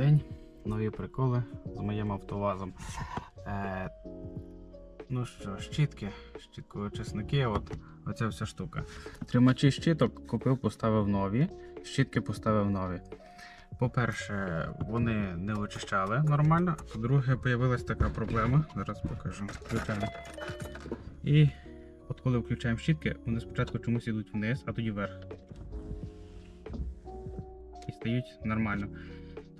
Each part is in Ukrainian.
день. Нові приколи з моїм автовазом. Е, ну що, щітки, щіткоочисники, от оця вся штука. Тримачі щіток купив, поставив нові, щітки поставив нові. По-перше, вони не очищали нормально. По-друге, з'явилася така проблема. Зараз покажу. Включаємо. І от коли включаємо щітки, вони спочатку чомусь йдуть вниз, а тоді вверх. І стають нормально.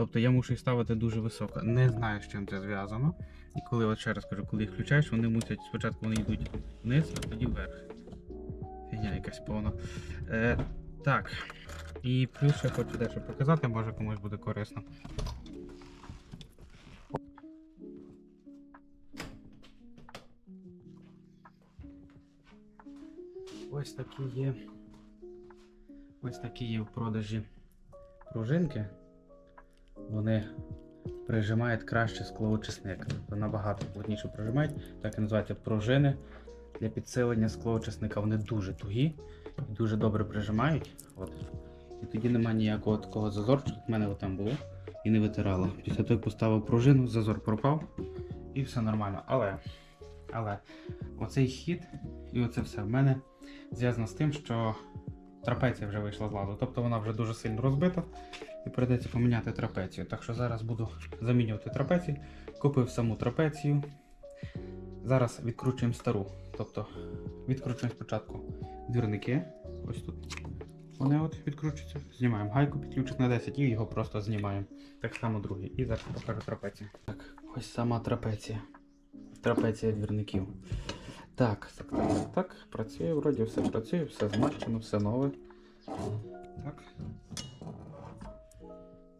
Тобто я мушу їх ставити дуже високо. Не знаю, з чим це зв'язано. І коли, от ще раз кажу, коли їх включаєш, вони мусять спочатку вони йдуть вниз, а тоді вверх. Фігня якась повна. Е, так. І плюс ще хочу дещо показати, може комусь буде корисно. Ось такі є. Ось такі є в продажі пружинки. Вони прижимають краще склоочисник. Тобто Набагато плотніше прижимають. Так і називаються пружини для підсилення склоочисника. Вони дуже тугі і дуже добре прижимають. От. І тоді немає ніякого такого зазорчика. У мене там було і не витирало. Після того поставив пружину, зазор пропав і все нормально. Але, але оцей хід і оце все в мене зв'язано з тим, що трапеція вже вийшла з ладу. Тобто вона вже дуже сильно розбита і прийдеться поміняти трапецію. Так що зараз буду замінювати трапецію. Купив саму трапецію. Зараз відкручуємо стару. Тобто відкручуємо спочатку двірники. Ось тут. Вони от відкручуються. Знімаємо гайку, підключить на 10 і його просто знімаємо. Так само другий. І зараз покажу трапецію. Так, ось сама трапеція. Трапеція двірників. Так, так, так, так. Працює, вроді все працює, все змащено, все нове. Так.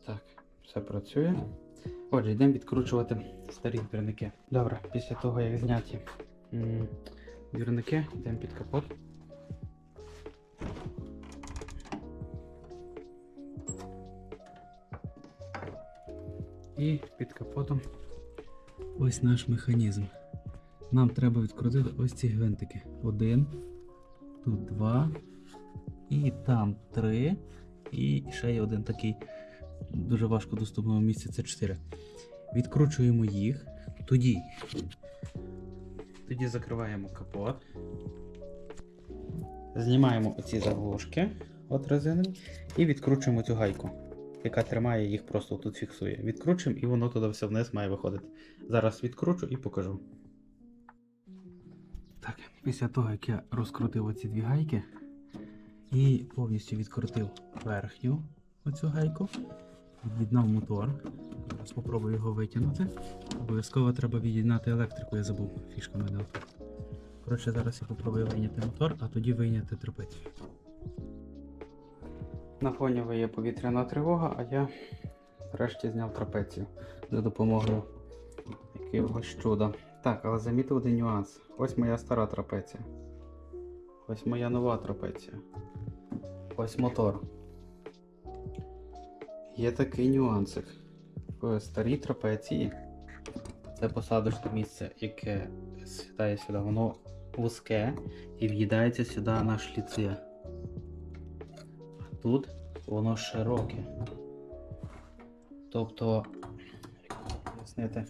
Так, все працює. Отже, йдемо відкручувати старі двірники. Добре, після того як зняті двірники, йдемо під капот. І під капотом ось наш механізм. Нам треба відкрутити ось ці гвинтики. Один, тут два, і там три. І ще є один такий дуже важко доступного місця це 4. Відкручуємо їх. Тоді, тоді закриваємо капот. Знімаємо оці заглушки от резинові і відкручуємо цю гайку, яка тримає їх просто тут фіксує. Відкручуємо і воно туди все вниз має виходити. Зараз відкручу і покажу. Так, після того, як я розкрутив оці дві гайки і повністю відкрутив верхню оцю гайку, від'єднав мотор. Зараз спробую його витягнути. Обов'язково треба від'єднати електрику, я забув фішка мене. Коротше, зараз я спробую вийняти мотор, а тоді вийняти трапецію. На фоні є повітряна тривога, а я врешті зняв трапецію за допомогою якогось чуда. Так, але замітив один нюанс. Ось моя стара трапеція. Ось моя нова трапеція. Ось мотор. Є такий нюансик. В старій трапеції це посадочне місце, яке сідає сюди, воно вузьке і в'їдається сюди на шліці. А тут воно широке. Тобто, пояснити,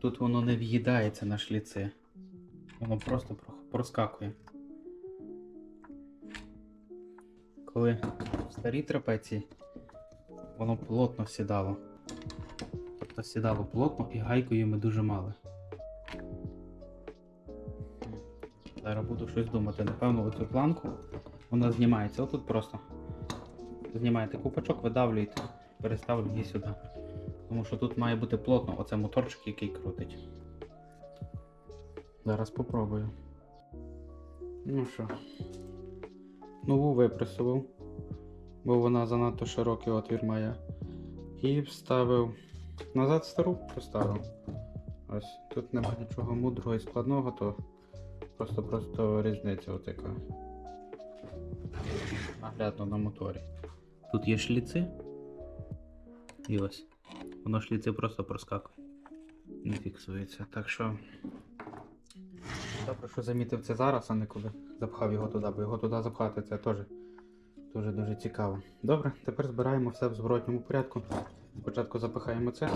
тут воно не в'їдається на шліці. Воно просто проскакує. Коли в старій трапеції воно плотно сідало. Тобто сідало плотно і гайкою ми дуже мали. Зараз буду щось думати. Напевно, оцю планку вона знімається. Отут просто знімаєте купачок, видавлюєте, переставлю її сюди. Тому що тут має бути плотно, оце моторчик, який крутить. Зараз попробую. Ну що, нову випресував, бо вона занадто широкий отвір має. І вставив назад стару поставив. Ось тут немає нічого мудрого і складного, то просто-просто різниця отака. Наглядно на моторі. Тут є шліци. І ось. Воно шліци просто проскакує. Не фіксується. Так що. Добре, що замітив це зараз, а не коли запхав його туди, бо його туди запхати це теж дуже цікаво. Добре, тепер збираємо все в зворотньому порядку. Спочатку запихаємо це,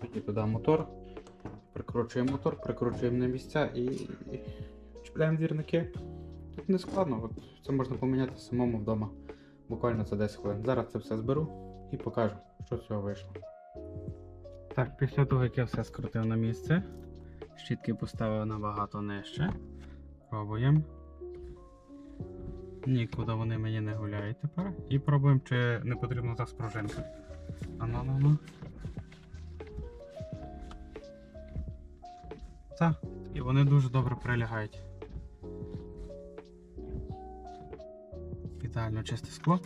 тоді туди мотор, прикручуємо мотор, прикручуємо на місця і чіпляємо двірники. Тут не складно, от це можна поміняти самому вдома. Буквально за 10 хвилин. Зараз це все зберу і покажу, що з цього вийшло. Так, після того, як я все скрутив на місце, щітки поставив набагато нижче. Пробуємо. Нікуди вони мені не гуляють тепер. І пробуємо, чи не потрібно та спружинка. Ану, ну, ну. Так, і вони дуже добре прилягають. Ідеально чисте скло.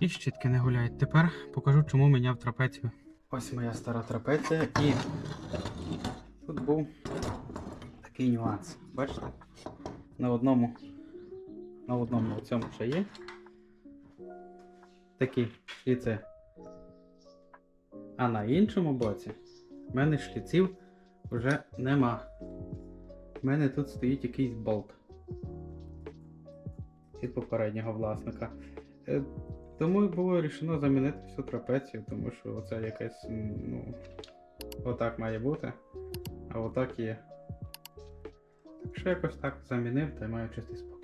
І щітки не гуляють. Тепер покажу, чому міняв трапецію. Ось моя стара трапеція і тут був такий нюанс. Бачите? На одному, на одному цьому ще є. Такі шліци. А на іншому боці в мене шліців вже нема. У мене тут стоїть якийсь болт від попереднього власника. Тому і було рішено замінити всю трапецію, тому що це якесь, ну, отак має бути, а отак є. Так що якось так замінив та й маю чистий.